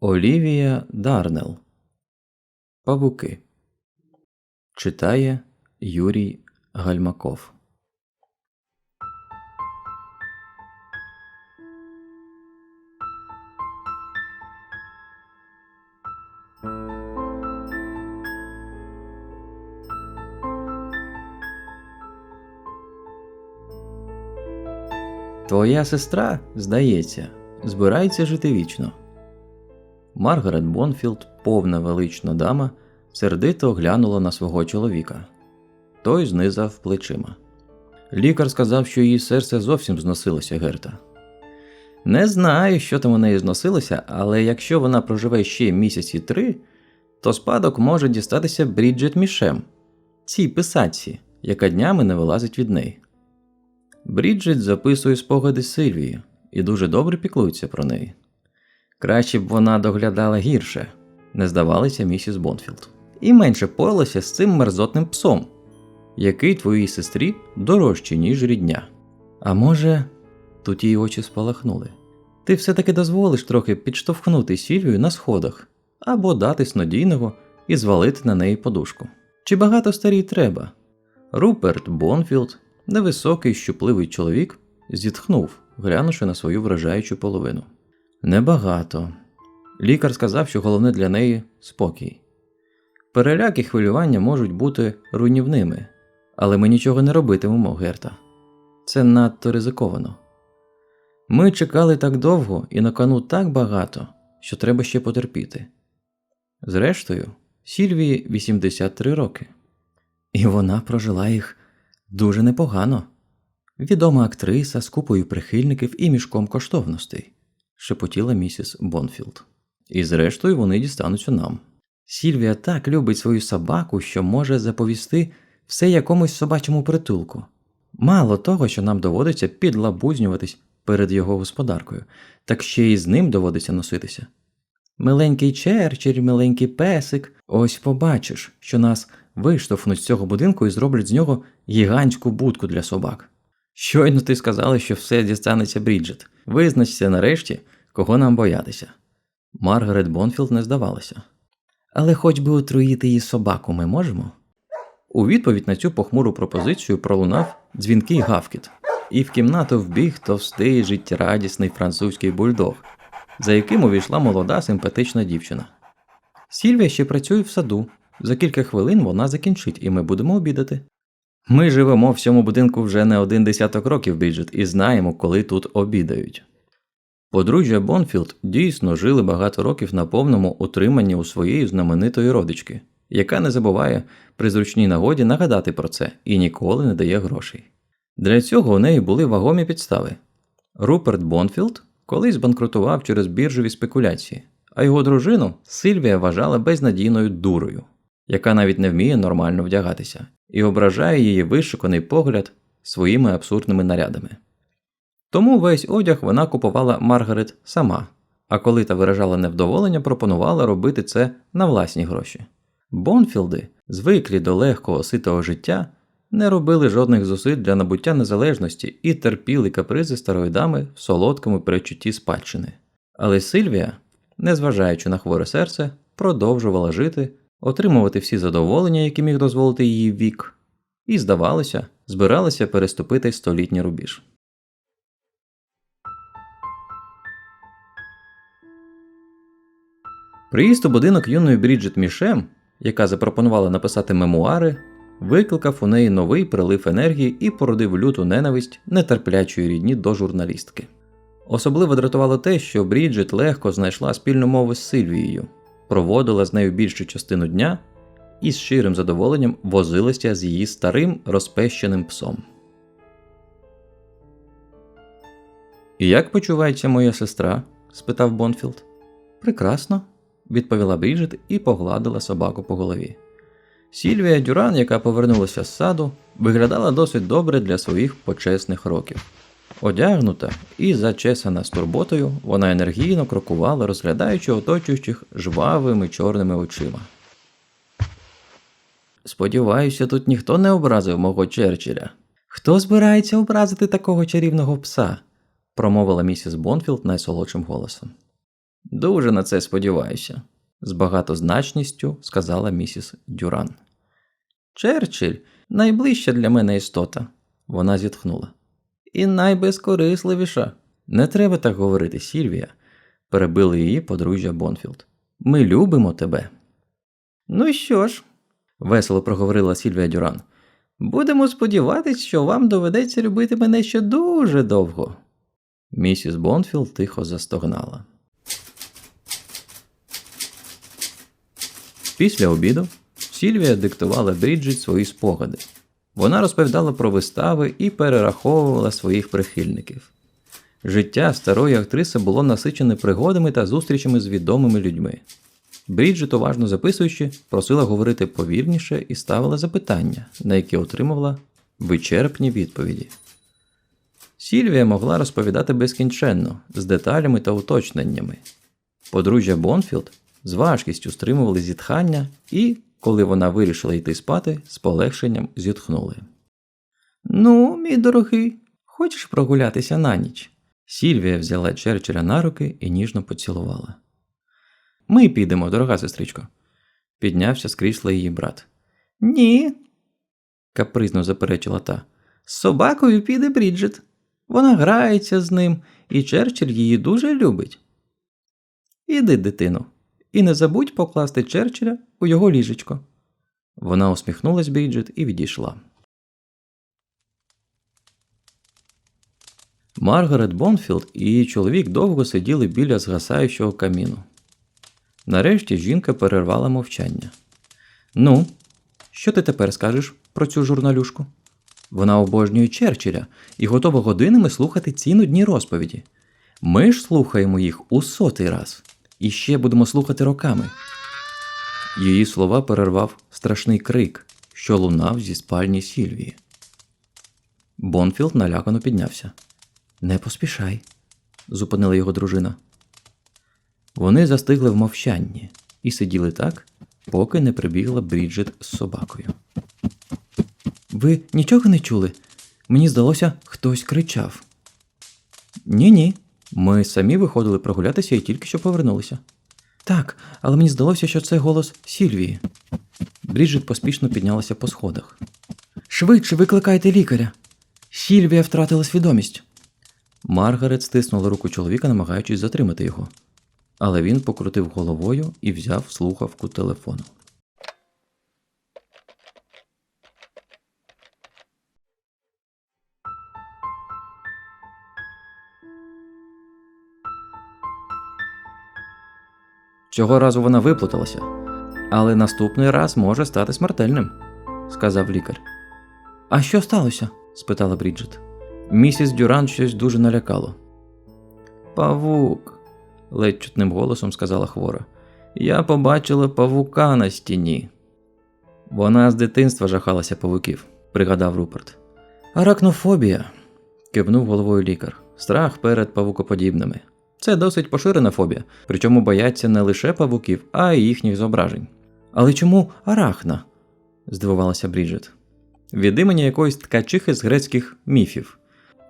Олівія Дарнел Павуки. Читає Юрій Гальмаков. Твоя сестра, здається, збирається жити вічно. Маргарет Бонфілд, повна велична дама, сердито глянула на свого чоловіка. Той знизав плечима. Лікар сказав, що її серце зовсім зносилося Герта. Не знаю, що там у неї зносилося, але якщо вона проживе ще місяці три, то спадок може дістатися Бріджет Мішем, цій писатці, яка днями не вилазить від неї. Бріджит записує спогади Сильвії і дуже добре піклується про неї. Краще б вона доглядала гірше, не здавалася місіс Бонфілд, і менше поралася з цим мерзотним псом, який твоїй сестрі дорожчий, ніж рідня. А може, тут її очі спалахнули. Ти все-таки дозволиш трохи підштовхнути Сільвію на сходах або дати снодійного і звалити на неї подушку. Чи багато старій треба? Руперт Бонфілд, невисокий, щупливий чоловік, зітхнув, глянувши на свою вражаючу половину. Небагато. Лікар сказав, що головне для неї спокій. Переляк і хвилювання можуть бути руйнівними, але ми нічого не робитимемо, Герта. Це надто ризиковано. Ми чекали так довго і на кону так багато, що треба ще потерпіти. Зрештою, Сільвії 83 роки, і вона прожила їх дуже непогано. Відома актриса з купою прихильників і мішком коштовностей, шепотіла місіс Бонфілд. І зрештою вони дістануться нам. Сільвія так любить свою собаку, що може заповісти все якомусь собачому притулку. Мало того, що нам доводиться підлабузнюватись перед його господаркою, так ще й з ним доводиться носитися. Миленький черчер, миленький песик, ось побачиш, що нас виштовхнуть з цього будинку і зроблять з нього гігантську будку для собак. Щойно ти сказала, що все дістанеться Бріджит. Визначся нарешті, кого нам боятися. Маргарет Бонфілд не здавалася. Але хоч би отруїти її собаку ми можемо? У відповідь на цю похмуру пропозицію пролунав дзвінкий гавкіт, і в кімнату вбіг товстий життєрадісний французький бульдог, за яким увійшла молода симпатична дівчина. Сільвія ще працює в саду. За кілька хвилин вона закінчить, і ми будемо обідати. Ми живемо в цьому будинку вже не один десяток років, Біджет, і знаємо, коли тут обідають. Подружжя Бонфілд дійсно жили багато років на повному утриманні у своєї знаменитої родички, яка не забуває при зручній нагоді нагадати про це і ніколи не дає грошей. Для цього у неї були вагомі підстави. Руперт Бонфілд колись банкрутував через біржові спекуляції, а його дружину Сильвія вважала безнадійною дурою, яка навіть не вміє нормально вдягатися, і ображає її вишуканий погляд своїми абсурдними нарядами. Тому весь одяг вона купувала Маргарет сама, а коли та виражала невдоволення, пропонувала робити це на власні гроші. Бонфілди, звиклі до легкого ситого життя, не робили жодних зусиль для набуття незалежності і терпіли капризи старої дами в солодкому перечутті спадщини. Але Сильвія, незважаючи на хворе серце, продовжувала жити, отримувати всі задоволення, які міг дозволити її вік, і, здавалося, збиралася переступити столітній рубіж. Приїзд у будинок юної Бріджит Мішем, яка запропонувала написати мемуари, викликав у неї новий прилив енергії і породив люту ненависть нетерплячої рідні до журналістки. Особливо дратувало те, що Бріджит легко знайшла спільну мову з Сильвією, проводила з нею більшу частину дня і з щирим задоволенням возилася з її старим розпещеним псом. Як почувається моя сестра? спитав Бонфілд. Прекрасно, відповіла Бріджит і погладила собаку по голові. Сільвія Дюран, яка повернулася з саду, виглядала досить добре для своїх почесних років. Одягнута і зачесана з турботою, вона енергійно крокувала, розглядаючи оточуючих жвавими чорними очима. Сподіваюся, тут ніхто не образив мого Черчилля. Хто збирається образити такого чарівного пса? промовила місіс Бонфілд найсолодшим голосом. Дуже на це сподіваюся, з багатозначністю сказала місіс Дюран. Черчилль найближча для мене істота, вона зітхнула. І найбезкорисливіша. Не треба так говорити, Сільвія, перебили її подружжя Бонфілд. Ми любимо тебе. Ну що ж, весело проговорила Сільвія Дюран. Будемо сподіватись, що вам доведеться любити мене ще дуже довго. Місіс Бонфілд тихо застогнала. Після обіду Сільвія диктувала Бріджит свої спогади. Вона розповідала про вистави і перераховувала своїх прихильників. Життя старої актриси було насичене пригодами та зустрічами з відомими людьми. Бріджит, уважно записуючи, просила говорити повільніше і ставила запитання, на які отримувала вичерпні відповіді. Сільвія могла розповідати безкінченно, з деталями та уточненнями. Подружжя Бонфілд з важкістю стримували зітхання і, коли вона вирішила йти спати, з полегшенням зітхнули. Ну, мій дорогий, хочеш прогулятися на ніч? Сільвія взяла Черчилля на руки і ніжно поцілувала. Ми підемо, дорога сестричко, піднявся з крісла її брат. Ні, капризно заперечила та. З собакою піде Бріджит. Вона грається з ним, і Черчилль її дуже любить. Іди, дитину, і не забудь покласти Черчилля у його ліжечко. Вона усміхнулась Бріджит і відійшла. Маргарет Бонфілд і її чоловік довго сиділи біля згасаючого каміну. Нарешті жінка перервала мовчання. Ну, що ти тепер скажеш про цю журналюшку? Вона обожнює Черчилля і готова годинами слухати ці нудні розповіді. Ми ж слухаємо їх у сотий раз і ще будемо слухати роками. Її слова перервав страшний крик, що лунав зі спальні Сільвії. Бонфілд налякано піднявся. Не поспішай, зупинила його дружина. Вони застигли в мовчанні і сиділи так, поки не прибігла Бріджит з собакою. Ви нічого не чули? Мені здалося, хтось кричав. Ні, ні. Ми самі виходили прогулятися і тільки що повернулися. Так, але мені здалося, що це голос Сільвії. Бріджит поспішно піднялася по сходах. Швидше викликайте лікаря. Сільвія втратила свідомість. Маргарет стиснула руку чоловіка, намагаючись затримати його. Але він покрутив головою і взяв слухавку телефону. Цього разу вона виплуталася, але наступний раз може стати смертельним, сказав лікар. А що сталося? спитала Бріджит. Місіс Дюран щось дуже налякало. Павук, ледь чутним голосом сказала хвора. Я побачила павука на стіні. Вона з дитинства жахалася павуків, пригадав Руперт. Аракнофобія, кивнув головою лікар. Страх перед павукоподібними. Це досить поширена фобія, причому бояться не лише павуків, а й їхніх зображень. Але чому арахна? здивувалася Бріджит. Від імені якоїсь ткачихи з грецьких міфів,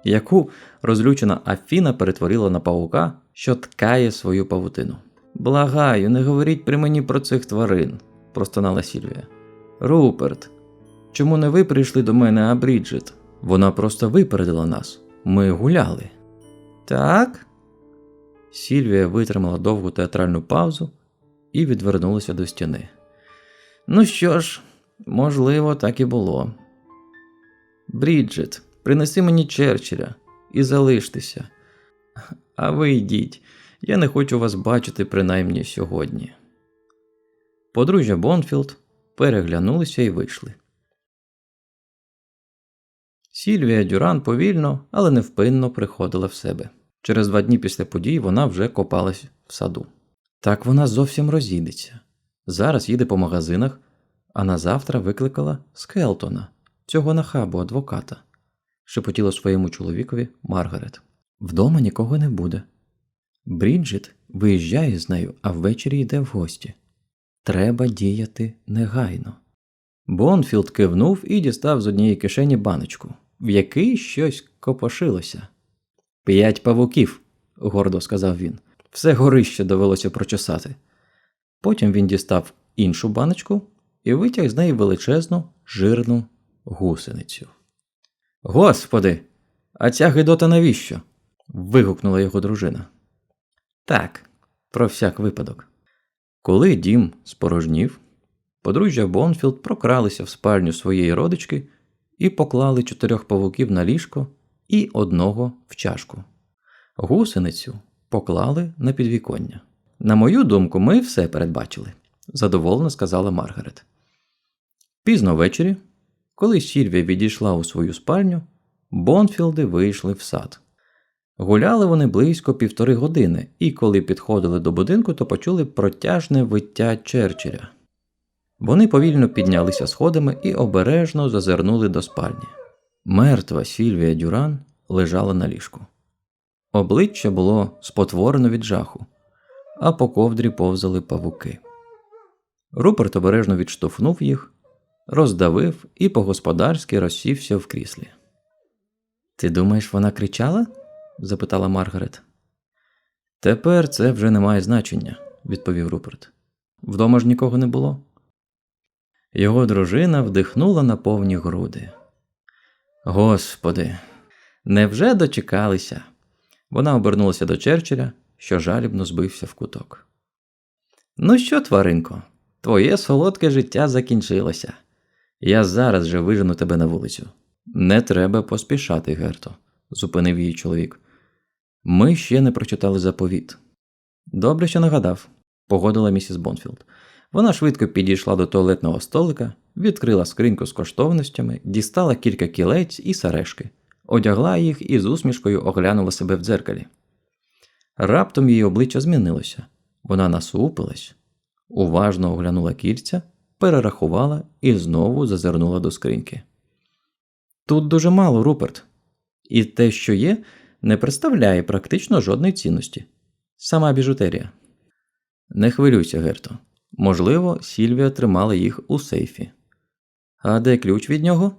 яку розлючена Афіна перетворила на павука, що ткає свою павутину. Благаю, не говоріть при мені про цих тварин, простонала Сільвія. Руперт, чому не ви прийшли до мене, а Бріджит? Вона просто випередила нас. Ми гуляли. Так? Сільвія витримала довгу театральну паузу і відвернулася до стіни. Ну що ж, можливо, так і було. Бріджит, принеси мені Черчилля і залиштеся. А ви йдіть, я не хочу вас бачити принаймні сьогодні. Подружжя Бонфілд переглянулися і вийшли. Сільвія Дюран повільно, але невпинно приходила в себе. Через два дні після подій вона вже копалась в саду. Так вона зовсім розійдеться. Зараз їде по магазинах, а на завтра викликала Скелтона, цього нахабу адвоката, шепотіла своєму чоловікові Маргарет. Вдома нікого не буде. Бріджит виїжджає з нею, а ввечері йде в гості. Треба діяти негайно. Бонфілд кивнув і дістав з однієї кишені баночку, в якій щось копошилося. П'ять павуків, гордо сказав він. Все горище довелося прочесати. Потім він дістав іншу баночку і витяг з неї величезну жирну гусеницю. Господи, а ця гидота навіщо? вигукнула його дружина. Так, про всяк випадок. Коли дім спорожнів, подружжя Бонфілд прокралися в спальню своєї родички і поклали чотирьох павуків на ліжко і одного в чашку. Гусеницю поклали на підвіконня. На мою думку, ми все передбачили, задоволено сказала Маргарет. Пізно ввечері, коли Сільвія відійшла у свою спальню, Бонфілди вийшли в сад. Гуляли вони близько півтори години, і коли підходили до будинку, то почули протяжне виття Черчилля. Вони повільно піднялися сходами і обережно зазирнули до спальні. Мертва Сільвія Дюран лежала на ліжку. Обличчя було спотворено від жаху, а по ковдрі повзали павуки. Руперт обережно відштовхнув їх, роздавив і по-господарськи розсівся в кріслі. Ти думаєш, вона кричала? запитала Маргарет. Тепер це вже не має значення, відповів Руперт. Вдома ж нікого не було. Його дружина вдихнула на повні груди. Господи, невже дочекалися? Вона обернулася до Черчилля, що жалібно збився в куток. Ну що, тваринко, твоє солодке життя закінчилося. Я зараз же вижену тебе на вулицю. Не треба поспішати, Герто, зупинив її чоловік. Ми ще не прочитали заповіт. Добре, що нагадав, погодила місіс Бонфілд. Вона швидко підійшла до туалетного столика, відкрила скриньку з коштовностями, дістала кілька кілець і сережки, одягла їх і з усмішкою оглянула себе в дзеркалі. Раптом її обличчя змінилося. Вона насупилась, уважно оглянула кільця, перерахувала і знову зазирнула до скриньки. Тут дуже мало, Руперт, і те, що є, не представляє практично жодної цінності. Сама біжутерія. Не хвилюйся, Герто. Можливо, Сільвія тримала їх у сейфі. А де ключ від нього?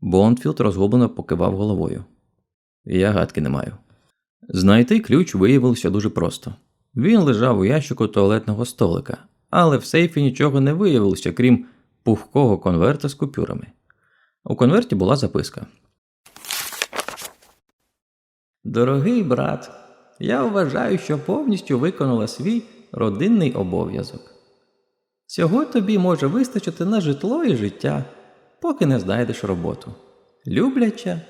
Бондфілд розгублено покивав головою. Я гадки не маю. Знайти ключ виявилося дуже просто. Він лежав у ящику туалетного столика, але в сейфі нічого не виявилося, крім пухкого конверта з купюрами. У конверті була записка. Дорогий брат, я вважаю, що повністю виконала свій родинний обов'язок. Цього тобі може вистачити на житло і життя, поки не знайдеш роботу. Любляча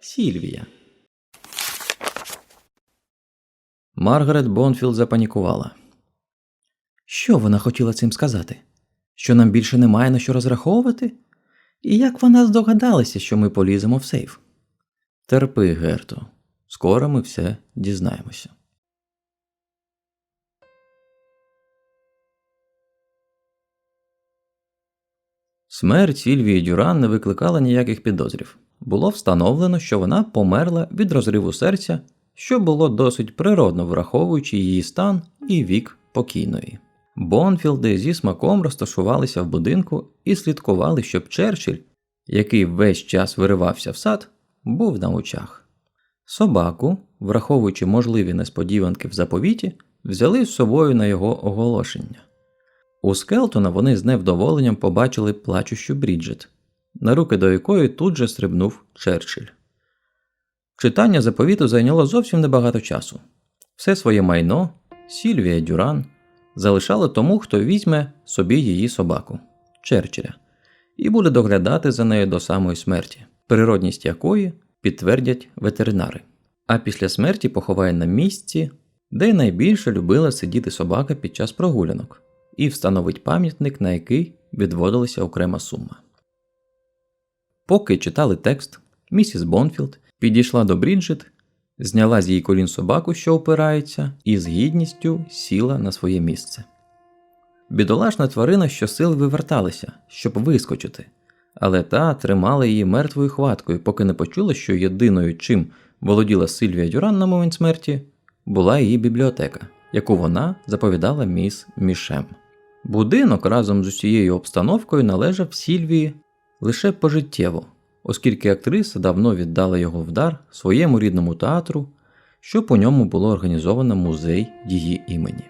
Сільвія. Маргарет Бонфілд запанікувала. Що вона хотіла цим сказати? Що нам більше немає на що розраховувати? І як вона здогадалася, що ми поліземо в сейф? Терпи, Герто, скоро ми все дізнаємося. Смерть Сільвії Дюран не викликала ніяких підозрів. Було встановлено, що вона померла від розриву серця, що було досить природно враховуючи її стан і вік покійної. Бонфілди зі смаком розташувалися в будинку і слідкували, щоб Черчилль, який весь час виривався в сад, був на очах. Собаку, враховуючи можливі несподіванки в заповіті, взяли з собою на його оголошення. У Скелтона вони з невдоволенням побачили плачущу Бріджит, на руки до якої тут же стрибнув Черчилль. Читання заповіту зайняло зовсім небагато часу. Все своє майно, Сільвія Дюран, залишали тому, хто візьме собі її собаку Черчилля, і буде доглядати за нею до самої смерті, природність якої підтвердять ветеринари. А після смерті поховає на місці, де найбільше любила сидіти собака під час прогулянок, і встановить пам'ятник, на який відводилася окрема сума. Поки читали текст, місіс Бонфілд підійшла до Бріджит, зняла з її колін собаку, що опирається, і з гідністю сіла на своє місце. Бідолашна тварина щосили виверталася, щоб вискочити, але та тримала її мертвою хваткою, поки не почула, що єдиною, чим володіла Сильвія Дюран на момент смерті, була її бібліотека, яку вона заповідала міс Мішем. Будинок разом з усією обстановкою належав Сільвії лише пожиттєво, оскільки актриса давно віддала його в дар своєму рідному театру, щоб у ньому було організовано музей її імені.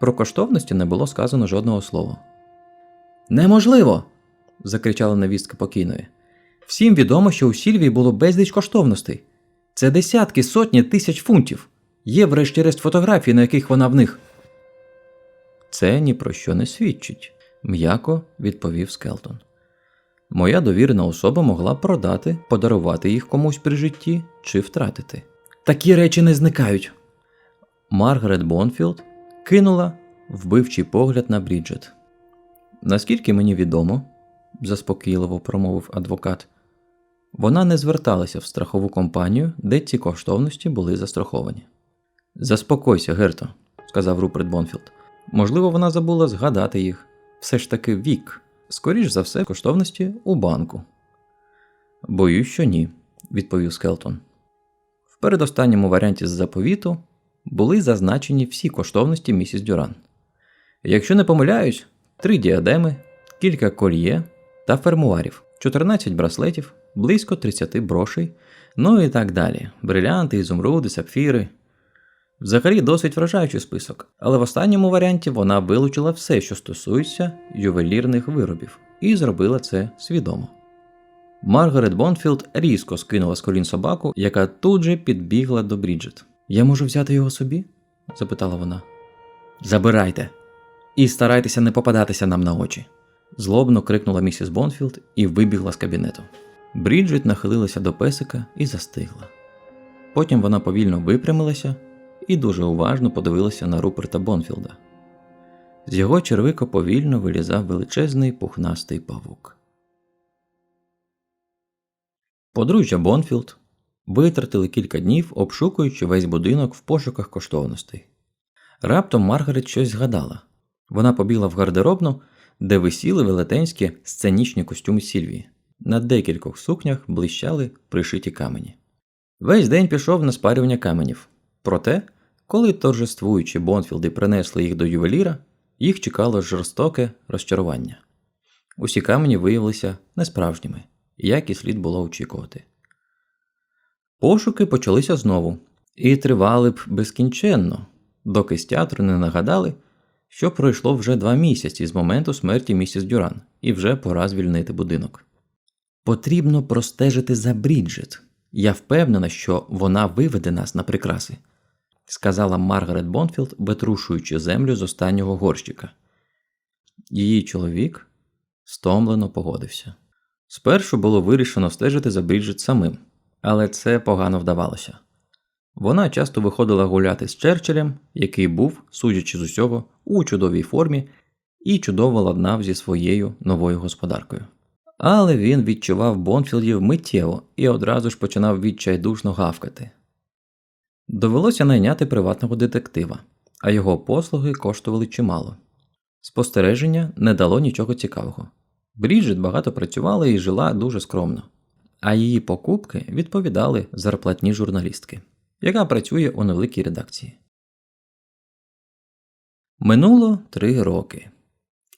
Про коштовності не було сказано жодного слова. Неможливо. закричала невістка покійної. Всім відомо, що у Сільвії було безліч коштовностей. Це десятки, сотні тисяч фунтів. Є, врешті-решт, фотографії, на яких вона в них. Це ні про що не свідчить, м'яко відповів Скелтон. Моя довірена особа могла продати, подарувати їх комусь при житті чи втратити. Такі речі не зникають. Маргарет Бонфілд кинула вбивчий погляд на Бріджет. Наскільки мені відомо, заспокійливо промовив адвокат, вона не зверталася в страхову компанію, де ці коштовності були застраховані. Заспокойся, Герто, сказав Руперт Бонфілд. Можливо, вона забула згадати їх. Все ж таки вік. Скоріш за все, коштовності у банку. Боюсь, що ні, відповів Скелтон. В передостанньому варіанті з заповіту були зазначені всі коштовності місіс Дюран. Якщо не помиляюсь, три діадеми, кілька кольє та фермуарів, 14 браслетів, близько 30 брошей, ну і так далі: брилянти, ізумруди, сапфіри. Взагалі досить вражаючий список, але в останньому варіанті вона вилучила все, що стосується ювелірних виробів, і зробила це свідомо. Маргарет Бонфілд різко скинула з колін собаку, яка тут же підбігла до Бріджит. Я можу взяти його собі? запитала вона. Забирайте. І старайтеся не попадатися нам на очі. злобно крикнула місіс Бонфілд і вибігла з кабінету. Бріджит нахилилася до песика і застигла. Потім вона повільно випрямилася і дуже уважно подивилася на Руперта Бонфілда. З його червика повільно вилізав величезний пухнастий павук. Подружжя Бонфілд витратили кілька днів, обшукуючи весь будинок в пошуках коштовностей. Раптом Маргарет щось згадала. Вона побігла в гардеробну, де висіли велетенські сценічні костюми Сільвії. На декількох сукнях блищали пришиті камені. Весь день пішов на спарювання каменів. Проте, коли торжествуючі Бонфілди принесли їх до ювеліра, їх чекало жорстоке розчарування. Усі камені виявилися несправжніми, як і слід було очікувати. Пошуки почалися знову і тривали б безкінченно, доки з театру не нагадали, що пройшло вже два місяці з моменту смерті місіс Дюран, і вже пора звільнити будинок. Потрібно простежити за Бріджит. Я впевнена, що вона виведе нас на прикраси, сказала Маргарет Бонфілд, витрушуючи землю з останнього горщика. Її чоловік стомлено погодився. Спершу було вирішено стежити за Бріджит самим, але це погано вдавалося. Вона часто виходила гуляти з Черчиллем, який був, судячи з усього, у чудовій формі і чудово ладнав зі своєю новою господаркою. Але він відчував Бонфілдів миттєво і одразу ж починав відчайдушно гавкати. Довелося найняти приватного детектива, а його послуги коштували чимало. Спостереження не дало нічого цікавого. Бріджит багато працювала і жила дуже скромно, а її покупки відповідали зарплатні журналістки, яка працює у невеликій редакції. Минуло три роки,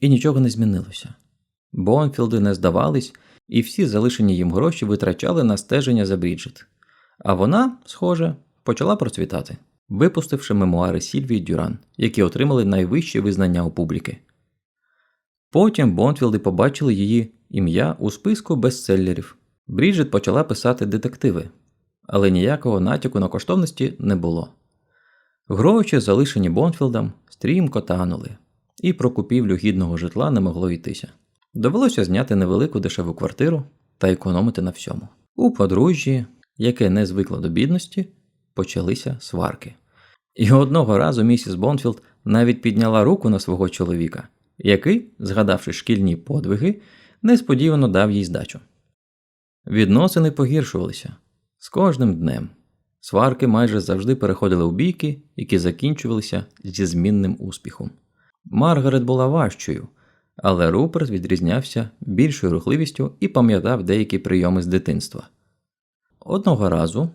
і нічого не змінилося. Бонфілди не здавались, і всі залишені їм гроші витрачали на стеження за Бріджит. А вона, схоже, почала процвітати, випустивши мемуари Сільвії Дюран, які отримали найвищі визнання у публіки. Потім Бонфілди побачили її ім'я у списку бестселлерів. Бріджит почала писати детективи, але ніякого натяку на коштовності не було. Гроші, залишені Бонфілдом, стрімко танули, і про купівлю гідного житла не могло йтися. Довелося зняти невелику дешеву квартиру та економити на всьому. У подружжі, яке не звикло до бідності, почалися сварки. І одного разу місіс Бонфілд навіть підняла руку на свого чоловіка, який, згадавши шкільні подвиги, несподівано дав їй здачу. Відносини погіршувалися з кожним днем. Сварки майже завжди переходили у бійки, які закінчувалися зі змінним успіхом. Маргарет була важчою, але Руперт відрізнявся більшою рухливістю і пам'ятав деякі прийоми з дитинства. Одного разу,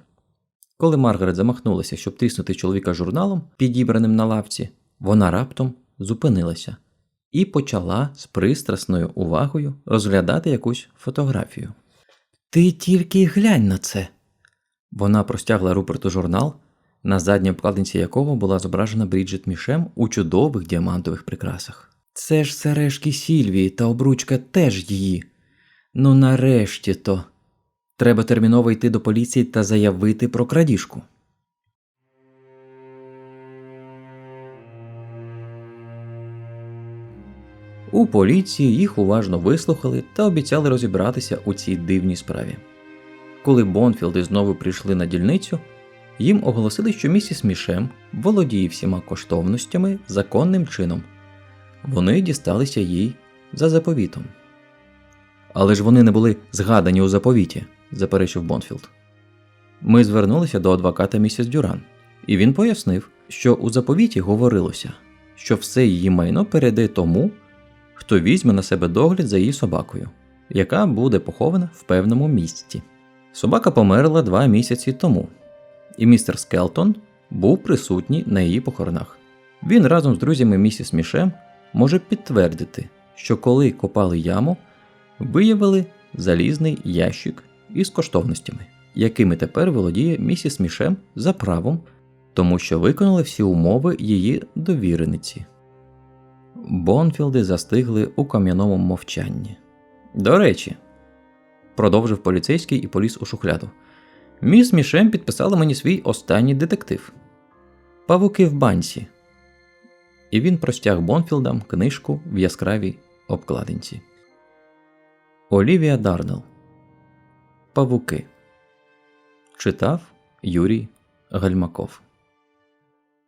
коли Маргарет замахнулася, щоб тиснути чоловіка журналом, підібраним на лавці, вона раптом зупинилася і почала з пристрасною увагою розглядати якусь фотографію. Ти тільки глянь на це. Вона простягла Руперту журнал, на задній обкладинці якого була зображена Бріджит Мішем у чудових діамантових прикрасах. Це ж сережки Сільвії та обручка теж її. Ну нарешті то. Треба терміново йти до поліції та заявити про крадіжку. У поліції їх уважно вислухали та обіцяли розібратися у цій дивній справі. Коли Бонфілди знову прийшли на дільницю, їм оголосили, що місіс Мішем володіє всіма коштовностями законним чином. Вони дісталися їй за заповітом. Але ж вони не були згадані у заповіті, заперечив Бонфілд. Ми звернулися до адвоката місіс Дюран, і він пояснив, що у заповіті говорилося, що все її майно перейде тому, хто візьме на себе догляд за її собакою, яка буде похована в певному місці. Собака померла два місяці тому, і містер Скелтон був присутній на її похоронах. Він разом з друзями місіс Мішем може підтвердити, що коли копали яму, виявили залізний ящик із коштовностями, якими тепер володіє місіс Мішем за правом, тому що виконали всі умови її довірениці. Бонфілди застигли у кам'яному мовчанні. До речі, продовжив поліцейський і поліз у шухляду. Міс Мішем підписала мені свій останній детектив Павуки в банці. І він простяг Бонфілдам книжку в яскравій обкладинці. Олівія Дарнелл. Павуки. Читав Юрій Гальмаков.